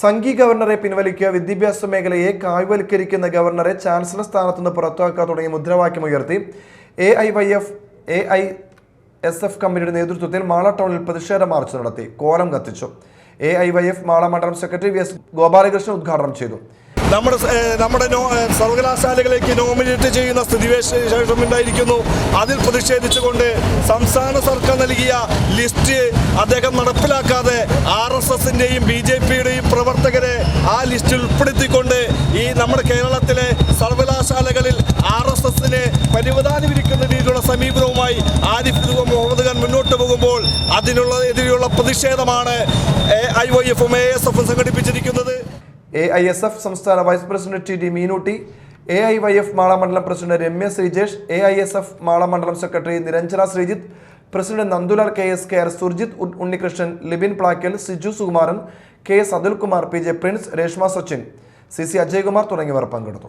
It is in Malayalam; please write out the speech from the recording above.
സംഘി ഗവർണറെ പിൻവലിക്കുക വിദ്യാഭ്യാസ മേഖലയെ കായ്വൽക്കരിക്കുന്ന ഗവർണറെ ചാൻസലർ സ്ഥാനത്തുനിന്ന് പുറത്താക്കുക തുടങ്ങിയ മുദ്രാവാക്യം ഉയർത്തി. A I Y F A I S F കമ്പനിയുടെ നേതൃത്വത്തിൽ മാള ടൗണിൽ പ്രതിഷേധ മാർച്ച് നടത്തി. കോലം കത്തിച്ചു. A I Y F Mala മണ്ഡലം സെക്രട്ടറി വി എസ് ഗോപാലകൃഷ്ണൻ ഉദ്ഘാടനം ചെയ്തു. നമ്മുടെ നമ്മുടെ സർവകലാശാലകളിലേക്ക് നോമിനേറ്റ് ചെയ്യുന്ന സ്ഥിതിവിശേഷം ഉണ്ടായിരിക്കുന്നു. അതിൽ പ്രതിഷേധിച്ചുകൊണ്ട് സംസ്ഥാന സർക്കാർ നൽകിയ ലിസ്റ്റ് അദ്ദേഹം നടപ്പിലാക്കാതെ ആർ എസ് എസിന്റെയും ബി ജെ പിയുടെയും ആ ലിസ്റ്റിൽ ഉൾപ്പെടുത്തിക്കൊണ്ട് ഈ നമ്മുടെ കേരളത്തിലെ സർവകലാശാലകളിൽ ആർ എസ് എസിന് പരിവധാനം ഇരിക്കുന്ന രീതിയിലുള്ള സമീപനവുമായി ആരിഫ് മുഹമ്മദ് ഖാൻ മുന്നോട്ട് പോകുമ്പോൾ അതിനുള്ള എതിരെയുള്ള പ്രതിഷേധമാണ് ഐ വൈ എഫും എ എസ് എഫും സംഘടിപ്പിച്ചിരിക്കുന്നത്. എ ഐ എസ് എഫ് സംസ്ഥാന vice president T D Meenutty A I Y F Mala മണ്ഡലം president Ramya Sreejesh A I S F Mala മണ്ഡലം secretary Niranjana Sreejith president Nandulal K S K R Surjith Unnikrishnan Libin Plakkal Siju Sukumaran K S Athulkumar P J Prince Reshma Sachin C C Ajaykumar തുടങ്ങിയവർ പങ്കെടുത്തു.